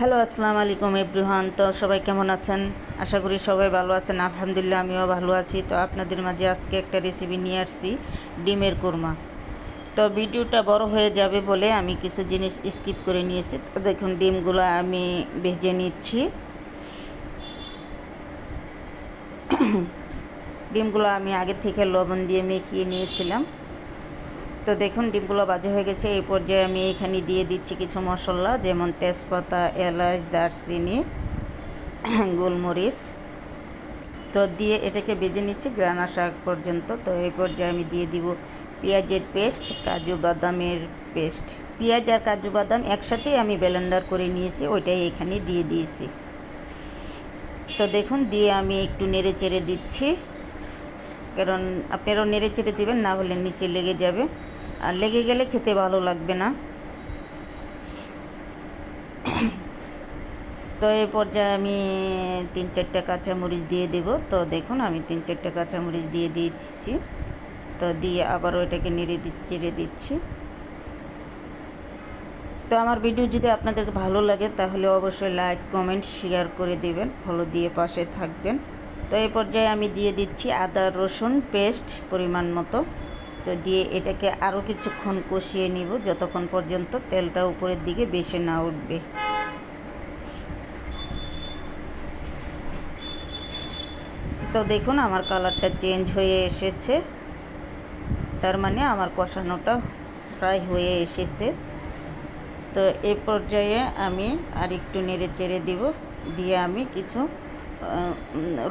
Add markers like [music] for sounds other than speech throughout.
Hello, আসসালামু আলাইকুম everyone. তো সবাই কেমন আছেন? আশা করি সবাই ভালো আছেন। আলহামদুলিল্লাহ, আমিও ভালো আছি। তো আপনাদের মাঝে আজকে একটা রেসিপি নিয়ে আসছি, ডিমের কোরমা। তো ভিডিওটা বড় হয়ে যাবে বলে আমি কিছু জিনিস স্কিপ করে নিয়েছি। তো দেখুন, ডিমগুলো আমি ভেজে নিচ্ছি। [coughs] ডিমগুলো আমি আগে থেকে লবণ দিয়ে মেখিয়ে নিয়েছিলাম। তো দেখুন, ডিমগুলো বাজে হয়ে গেছে। এই পর্যায়ে আমি এখানে দিয়ে দিচ্ছি কিছু মশলা, যেমন তেজপাতা, এলাচ, দারচিনি, গোলমরিচ। তো দিয়ে এটাকে বেজে নিচ্ছি গ্রানা শাক পর্যন্ত। তো এই পর্যায়ে আমি দিয়ে দিব পেঁয়াজের পেস্ট, কাজু বাদামের পেস্ট। পেঁয়াজ আর কাজু বাদাম একসাথেই আমি ব্লেন্ডার করে নিয়েছি, ওইটাই এখানে দিয়ে দিয়েছি। তো দেখুন, দিয়ে আমি একটু নেড়ে চেড়ে দিচ্ছি। কারণ আপনারাও নেড়ে চেড়ে দেবেন, না হলে নিচে লেগে যাবে। আর লেগে গেলে খেতে ভালো লাগবে না। তো এই পর্যায়ে আমি তিন চারটা কাঁচামরিচ দিয়ে দেব। তো দেখুন, আমি তিন চারটা কাঁচামরিচ দিয়ে দিয়েছি। তো দিয়ে আবার ওইটাকে নেড়ে চেড়ে দিচ্ছি। তো আমার ভিডিও যদি আপনাদের ভালো লাগে, তাহলে অবশ্যই লাইক, কমেন্ট, শেয়ার করে দেবেন। ফলো দিয়ে পাশে থাকবেন। তো এই পর্যায়ে আমি দিয়ে দিচ্ছি আদা, রসুন পেস্ট পরিমাণ মতো। তো দিয়ে এটাকে আরও কিছুক্ষণ কষিয়ে নিব যতক্ষণ পর্যন্ত তেলটা উপরের দিকে বেশি না উঠবে। তো দেখুন আমার কালারটা চেঞ্জ হয়ে এসেছে। তার মানে আমার কষানোটা প্রায় হয়ে এসেছে। তো এ পর্যায়ে আমি আর একটু নেড়ে চেড়ে দিব। দিয়ে আমি কিছু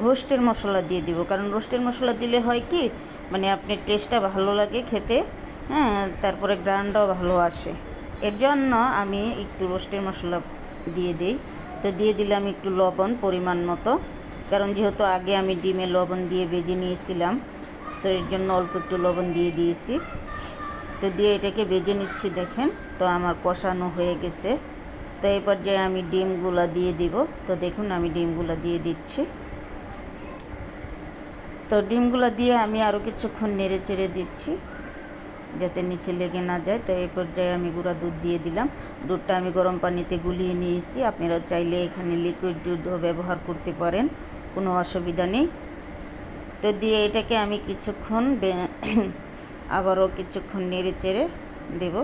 রোস্টের মশলা দিয়ে দিব। কারণ রোস্টের মশলা দিলে হয় কি মানে আপনি টেস্টটা ভালো লাগে খেতে হ্যাঁ তারপরে গ্রানটাও ভালো আসে। এর জন্য আমি একটু রোস্টের মশলা দিয়ে দিই। তো দিয়ে দিলাম একটু লবণ পরিমাণ মতো। কারণ যেহেতু আগে আমি ডিমে লবণ দিয়ে বেজে নিয়েছিলাম, তো এর জন্য অল্প একটু লবণ দিয়ে দিয়েছি। তো দিয়ে এটাকে বেজে নিচ্ছি, দেখেন। তো আমার কষানো হয়ে গেছে। তো এই পর্যায়ে আমি ডিমগুলো দিয়ে দিব। তো দেখুন আমি ডিমগুলো দিয়ে দিচ্ছি। তো ডিমগুলো দিয়ে আমি আরও কিছুক্ষণ নেড়ে চেড়ে দিচ্ছি যাতে নিচে লেগে না যায়। তো এই পর্যায়ে আমি গুঁড়া দুধ দিয়ে দিলাম। দুধটা আমি গরম পানিতে গুলিয়ে নিয়েছি। আপনারা চাইলে এখানে লিকুইড দুধও ব্যবহার করতে পারেন, কোনো অসুবিধা নেই। তো দিয়ে এটাকে আমি কিছুক্ষণ আবারও কিছুক্ষণ নেড়ে চেড়ে দেব।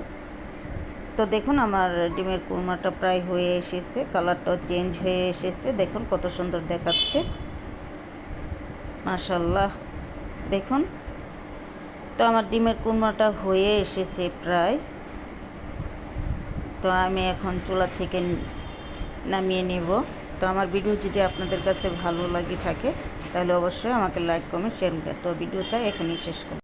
তো দেখুন, আমার ডিমের কুরমাটা প্রায় হয়ে এসেছে, কালারটাও চেঞ্জ হয়ে এসেছে। দেখুন কত সুন্দর দেখাচ্ছে। মাশাল্লাহ দেখুন, তো আমার ডিমের কুরমাটা হয়ে এসেছে প্রায়। তো আমি এখন চুলা থেকে নামিয়ে নেব। তো আমার ভিডিও যদি আপনাদের কাছে ভালো লাগে থাকে, তাহলে অবশ্যই আমাকে লাইক, কমেন্ট, শেয়ার। তো ভিডিওটা এখানেই শেষ করব